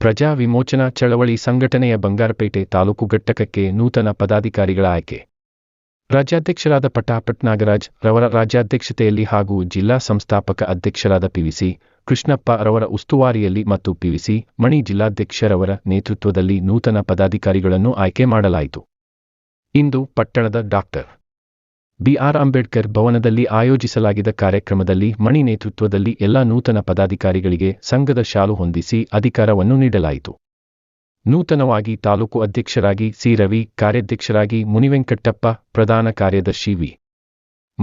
ಪ್ರಜಾ ವಿಮೋಚನಾ ಚಳವಳಿ ಸಂಘಟನೆಯ ಬಂಗಾರಪೇಟೆ ತಾಲೂಕು ಘಟಕಕ್ಕೆ ನೂತನ ಪದಾಧಿಕಾರಿಗಳ ಆಯ್ಕೆ. ರಾಜ್ಯಾಧ್ಯಕ್ಷರಾದ ಪಟಾಪಟ್ ನಾಗರಾಜ್ ರವರ ರಾಜ್ಯಾಧ್ಯಕ್ಷತೆಯಲ್ಲಿ ಹಾಗೂ ಜಿಲ್ಲಾ ಸಂಸ್ಥಾಪಕ ಅಧ್ಯಕ್ಷರಾದ ಪಿವಿಸಿ, ಕೃಷ್ಣಪ್ಪ ರವರ ಉಸ್ತುವಾರಿಯಲ್ಲಿ ಮತ್ತು ಪಿವಿಸಿ, ಮಣಿ ಜಿಲ್ಲಾಧ್ಯಕ್ಷರವರ ನೇತೃತ್ವದಲ್ಲಿ ನೂತನ ಪದಾಧಿಕಾರಿಗಳನ್ನು ಆಯ್ಕೆ ಮಾಡಲಾಯಿತು. ಇಂದು ಪಟ್ಟಣದ ಡಾಕ್ಟರ್. ಬಿಆರ್ ಅಂಬೇಡ್ಕರ್ ಭವನದಲ್ಲಿ ಆಯೋಜಿಸಲಾಗಿದ್ದ ಕಾರ್ಯಕ್ರಮದಲ್ಲಿ ಮಣಿ ನೇತೃತ್ವದಲ್ಲಿ ಎಲ್ಲ ನೂತನ ಪದಾಧಿಕಾರಿಗಳಿಗೆ ಸಂಘದ ಶಾಲು ಹೊಂದಿಸಿ ಅಧಿಕಾರವನ್ನು ನೀಡಲಾಯಿತು. ನೂತನವಾಗಿ ತಾಲೂಕು ಅಧ್ಯಕ್ಷರಾಗಿ ಸಿ ರವಿ, ಕಾರ್ಯಾಧ್ಯಕ್ಷರಾಗಿ ಮುನಿವೆಂಕಟಪ್ಪ ಪ್ರಧಾನ ಕಾರ್ಯದರ್ಶಿ ವಿ.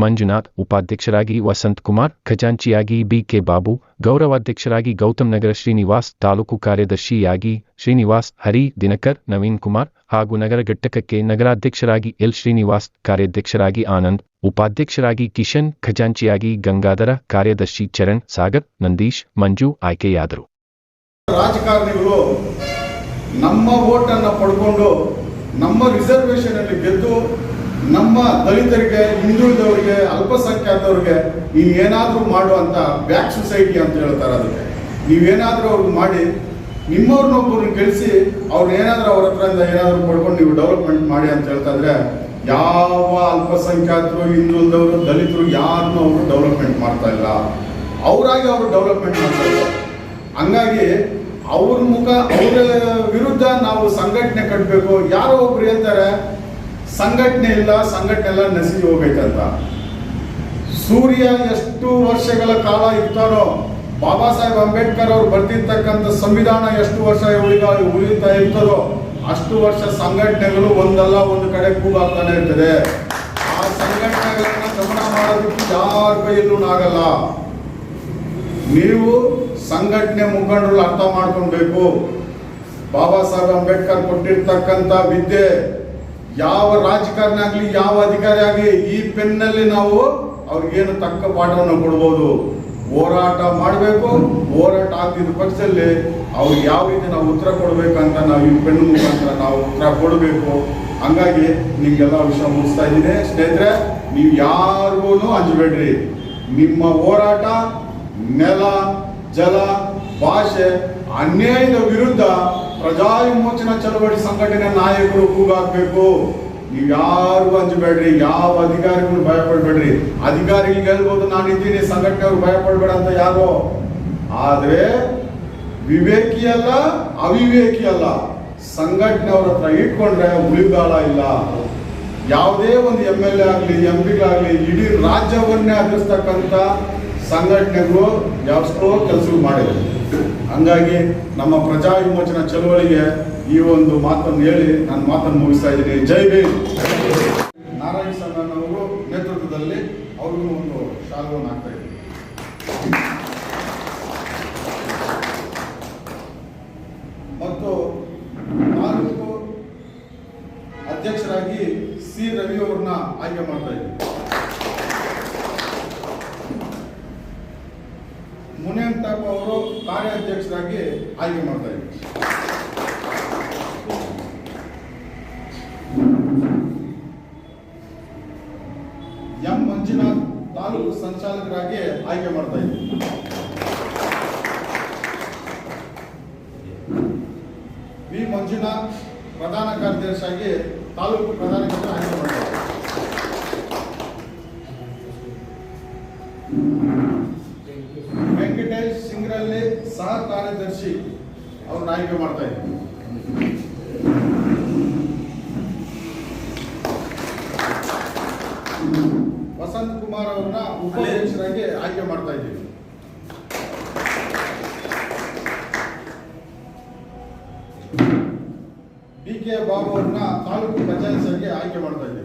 ಮಂಜುನಾಥ್, ಉಪಾಧ್ಯಕ್ಷರಾಗಿ ವಸಂತ್ ಕುಮಾರ್ ಖಜಾಂಚಿಯಾಗಿ ಬಿಕೆ ಬಾಬು, ಗೌರವಾಧ್ಯಕ್ಷರಾಗಿ ಗೌತಮ್ ನಗರ ಶ್ರೀನಿವಾಸ್, ತಾಲೂಕು ಕಾರ್ಯದರ್ಶಿಯಾಗಿ ಶ್ರೀನಿವಾಸ್ ಹರಿ ದಿನಕರ್, ನವೀನ್ ಕುಮಾರ್ ಹಾಗೂ ನಗರ ಘಟಕಕ್ಕೆ ನಗರಾಧ್ಯಕ್ಷರಾಗಿ ಎಲ್ ಶ್ರೀನಿವಾಸ್, ಕಾರ್ಯಾಧ್ಯಕ್ಷರಾಗಿ ಆನಂದ್, ಉಪಾಧ್ಯಕ್ಷರಾಗಿ ಕಿಶನ್, ಖಜಾಂಚಿಯಾಗಿ ಗಂಗಾಧರ, ಕಾರ್ಯದರ್ಶಿ ಚರಣ್, ಸಾಗರ್, ನಂದೀಶ್, ಮಂಜು ಆಯ್ಕೆಯಾದರು. ರಾಜಕಾರಣಿಗಳು ನಮ್ಮ ಓಟನ್ನು ಪಡ್ಕೊಂಡು ನಮ್ಮ ರಿಸರ್ವೇಶನ್ ಅಲ್ಲಿ ಗೆದ್ದು ನಮ್ಮ ದಲಿತರಿಗೆ, ಹಿಂದುಳಿದವರಿಗೆ, ಅಲ್ಪಸಂಖ್ಯಾತವ್ರಿಗೆ ನೀವು ಏನಾದರೂ ಮಾಡುವಂತ ಬ್ಯಾಕ್ ಸೊಸೈಟಿ ಅಂತ ಹೇಳ್ತಾರೆ ಅದಕ್ಕೆ. ನೀವೇನಾದರೂ ಅವ್ರಿಗೆ ಮಾಡಿ, ನಿಮ್ಮವ್ರನ್ನೊಬ್ಬರನ್ನ ಅವ್ರು ಏನಾದರೂ ಅವ್ರ ಹತ್ರದಿಂದ ಏನಾದರೂ ಪಡ್ಕೊಂಡು ನೀವು ಡೆವಲಪ್ಮೆಂಟ್ ಮಾಡಿ ಅಂತ ಹೇಳ್ತಾ ಇದ್ರೆ, ಯಾವ ಅಲ್ಪಸಂಖ್ಯಾತರು, ಹಿಂದುಳಿದವರು, ದಲಿತರು ಯಾರನ್ನೂ ಅವರು ಡೆವಲಪ್ಮೆಂಟ್ ಮಾಡ್ತಾ ಇಲ್ಲ. ಅವರಾಗಿ ಅವರು ಡೆವಲಪ್ಮೆಂಟ್ ಮಾಡ್ತಾ ಇಲ್ಲ. ಹಂಗಾಗಿ ಅವ್ರ ಮುಖ, ಅವರ ವಿರುದ್ಧ ನಾವು ಸಂಘಟನೆ ಕಟ್ಟಬೇಕು ಯಾರೋ ಒಬ್ರು ಹೇಳ್ತಾರೆ ಸಂಘಟನೆ ಇಲ್ಲ ಸಂಘಟನೆ ಎಲ್ಲ ನಸಿ ಹೋಗೈತಂತ ಸೂರ್ಯ ಎಷ್ಟು ವರ್ಷಗಳ ಕಾಲ ಇರ್ತಾರೋ ಬಾಬಾ ಸಾಹೇಬ್ ಅಂಬೇಡ್ಕರ್ ಅವರು ಬರ್ತಿರ್ತಕ್ಕಂಥ ಸಂವಿಧಾನ ಎಷ್ಟು ವರ್ಷ ಉಳಿದ ಉಳಿತಾ ಇರ್ತಾರೋ ಅಷ್ಟು ವರ್ಷ ಸಂಘಟನೆಗಳು ಒಂದಲ್ಲ, ಒಂದು ಕಡೆ ಕೂಗಾಗ್ತಾನೆ ಇರ್ತದೆ. ಆ ಸಂಘಟನೆಗಳನ್ನ ಗಮನ ಮಾಡೋದಕ್ಕೆ ಯಾರ ಕೈಯಲ್ಲೂ ಆಗಲ್ಲ ನೀವು ಸಂಘಟನೆ ಮುಖಂಡರು ಅರ್ಥ ಮಾಡ್ಕೊಳ್ಬೇಕು ಬಾಬಾ ಸಾಹೇಬ್ ಅಂಬೇಡ್ಕರ್ ಕೊಟ್ಟಿರ್ತಕ್ಕಂಥ ವಿದ್ಯೆ ಯಾವ ರಾಜಕಾರಣ ಆಗ್ಲಿ ಯಾವ ಅಧಿಕಾರಿ ಆಗಲಿ ಈ ಪೆನ್ನಲ್ಲಿ ನಾವು ಅವ್ರಿಗೇನು ತಕ್ಕ ಪಾಠವನ್ನು ಕೊಡ್ಬೋದು? ಹೋರಾಟ ಮಾಡಬೇಕು, ಹೋರಾಟ ಆಗ್ತಿದ್ದ ಪಕ್ಷದಲ್ಲಿ ಅವ್ರಿಗೆ ಯಾವ ರೀತಿ ನಾವು ಉತ್ತರ ಕೊಡಬೇಕಂತ ನಾವು ಈ ಪೆನ್ ಮುಖಾಂತರ ನಾವು ಉತ್ತರ ಕೊಡಬೇಕು. ಹಂಗಾಗಿ ನಿಮ್ಗೆಲ್ಲ ವಿಷಯ ಮುಗಿಸ್ತಾ ಇದ್ದೀನಿ. ಸ್ನೇಹಿತರೆ, ನೀವು ಯಾರಿಗೂ ಹಂಚಬೇಡ್ರಿ ನಿಮ್ಮ ಹೋರಾಟ, ನೆಲ, ಜಲ, ಭಾಷೆ, ಅನ್ಯಾಯದ ವಿರುದ್ಧ ಪ್ರಜಾ ವಿಮೋಚನಾ ಚಳವಳಿ ಸಂಘಟನೆ ನಾಯಕರು ಕೂಗಾಕ್ಬೇಕು. ನೀವು ಯಾರು ಅಂಜಬೇಡ್ರಿ, ಯಾವ ಅಧಿಕಾರಿಗಳು ಭಯ ಪಡ್ಬೇಡ್ರಿ ಅಧಿಕಾರಿಗಳಿಗೆ ಹೇಳ್ಬೋದು ನಾನು ಇದ್ದೀನಿ ಭಯ ಪಡ್ಬೇಡ ಅಂತ ಯಾರು ಆದ್ರೆ ವಿವೇಕಿ ಅಲ್ಲ, ಅವಿವೇಕಿ ಅಲ್ಲ. ಸಂಘಟನೆಯವ್ರ ಹತ್ರ ಇಟ್ಕೊಂಡ್ರೆ ಉಳಿಗಾಲ ಇಲ್ಲ. ಯಾವುದೇ ಒಂದು ಎಂ ಎಲ್ ಎ ಆಗಲಿ, ಎಂ ಪಿಗಳಾಗಲಿ, ಇಡೀ ರಾಜ್ಯವನ್ನೇ ಆಧರಿಸ್ತಕ್ಕಂಥ ಸಂಘಟನೆಗಳು ಯಾವಷ್ಟೋ ಕೆಲಸಗಳು ಮಾಡಿದೆ ಹಂಗಾಗಿ ನಮ್ಮ ಪ್ರಜಾ ವಿಮೋಚನಾ ಚಳವಳಿಗೆ ಈ ಒಂದು ಮಾತನ್ನು ಹೇಳಿ ನಾನು ಮಾತನ್ನು ಮುಗಿಸ್ತಾ ಇದ್ದೀನಿ. ಜೈ ಭೀಮ್. ನಾರಾಯಣ ಸ್ವಾಮಿ ಅವರು ನೇತೃತ್ವದಲ್ಲಿ ಅವ್ರಿಗೂ ಒಂದು ಶಾಲವನ್ನು ಹಾಕ್ತಾ ಇದ್ದೀನಿ. ಮತ್ತು ನಾಲ್ಕು ಅಧ್ಯಕ್ಷರಾಗಿ ಸಿ ರವಿ ಅವ್ರನ್ನ ಆಯ್ಕೆ ಮಾಡ್ತಾ ಇದ್ದೀನಿ ಮುನೇಂಟಪ್ಪ ಅವರು ಕಾರ್ಯಾಧ್ಯಕ್ಷರಾಗಿ ಆಯ್ಕೆ ಮಾಡ್ತಾ ಇದ್ದೀನಿ. ಎಂ. ಮಂಜುನಾಥ್ ತಾಲೂಕು ಸಂಚಾಲಕರಾಗಿ ಆಯ್ಕೆ ಮಾಡ್ತಾ ಇದ್ದೀನಿ. ವಿ. ಮಂಜುನಾಥ್ ಪ್ರಧಾನ ಕಾರ್ಯದರ್ಶಿಯಾಗಿ ತಾಲೂಕು ಪ್ರಧಾನ ಆಯ್ಕೆ ಮಾಡ್ತಾ ಇದ್ದೀನಿ. ವೆಂಕಟೇಶ್ ಸಹ ಕಾರ್ಯದರ್ಶಿ ಅವ್ರನ್ನ ಆಯ್ಕೆ ಮಾಡ್ತಾ ಇದ್ರು ವಸಂತ್ ಕುಮಾರ್ ಅವ್ರನ್ನ ಉಪಾಧ್ಯಕ್ಷರಾಗಿ ಆಯ್ಕೆ ಮಾಡ್ತಾ ಇದ್ದೀವಿ. ಡಿ ಕೆ ಬಾಬು ಅವ್ರನ್ನ ತಾಲೂಕು ಪಂಚಾಯತ್ಗೆ ಆಯ್ಕೆ ಮಾಡ್ತಾ ಇದ್ದೀವಿ.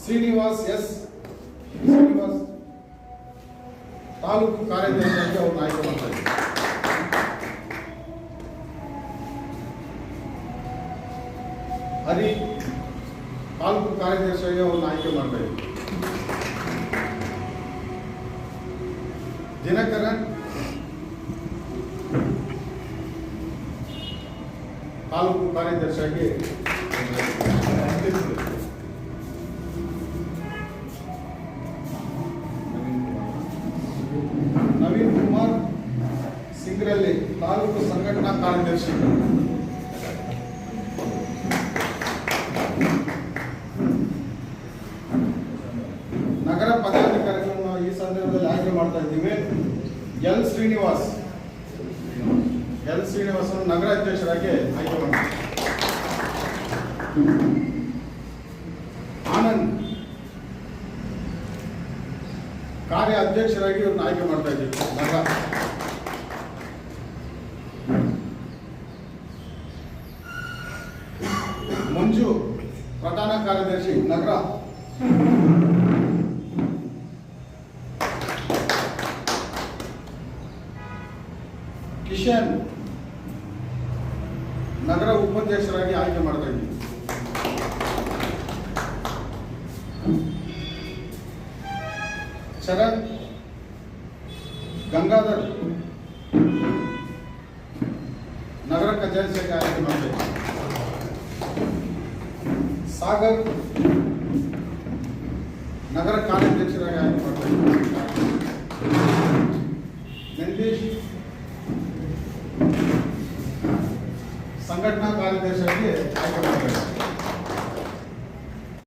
ಶ್ರೀನಿವಾಸ್ ಎಸ್ ಶ್ರೀನಿವಾಸ್ ತಾಲೂಕು ಕಾರ್ಯದರ್ಶಿಯಾಗಿ ಅವ್ರನ್ನ ಆಯ್ಕೆ ಮಾಡ್ತಾ ಇದ್ದೀವಿ ಹರಿ ತಾಲೂಕು ಕಾರ್ಯದರ್ಶಿಯಾಗಿ ಅವ್ರನ್ನ ಆಯ್ಕೆ ಮಾಡ್ತಾ ಇದ್ದೀವಿ ದಿನಕರನ್ ತಾಲೂಕು ಕಾರ್ಯದರ್ಶಿಯಾಗಿ ನವೀನ್ ಕುಮಾರ್. ತಾಲೂಕು ಸಂಘಟನಾ ಕಾರ್ಯದರ್ಶಿ ನಗರ ಪದಾಧಿಕಾರಿಗಳನ್ನು ಈ ಸಂದರ್ಭದಲ್ಲಿ ಆಯ್ಕೆ ಮಾಡ್ತಾ ಇದ್ದೀವಿ ಎಲ್ ಶ್ರೀನಿವಾಸ್ ಎಲ್ ಶ್ರೀನಿವಾಸ್ ನಗರ ಅಧ್ಯಕ್ಷರಾಗಿ ಆಯ್ಕೆ ಮಾಡ್ತಾರೆ ಆನಂದ್ ಅಧ್ಯಕ್ಷರಾಗಿ ಇವ್ರನ್ನ ಆಯ್ಕೆ ಮಾಡ್ತಾ ಇದ್ದೀವಿ. ಮಂಜು, ಪ್ರಧಾನ ಕಾರ್ಯದರ್ಶಿ, ನಗರ. ಕಿಶನ್, ನಗರ ಉಪಾಧ್ಯಕ್ಷರಾಗಿ ಆಯ್ಕೆ ಮಾಡ್ತಾ ಇದ್ದೀವಿ. ಶರತ್ ಗಂಗಾಧರ್ ನಗರ ಕಚೇರಿ ಆಯ್ಕೆ ಮಾಡ್ತಾ ಇದ್ದೀವಿ ಸಾಗರ್ ನಗರ ಕಾರ್ಯಾಧ್ಯಕ್ಷರಾಗಿ ಆಯ್ಕೆ ಮಾಡ್ತಾ ಇದ್ದೀವಿ ನಂದೀಶ್ ಸಂಘಟನಾ ಕಾರ್ಯದರ್ಶಿಯಾಗಿ ಆಯ್ಕೆ ಮಾಡ್ತಾ ಇದ್ದೀವಿ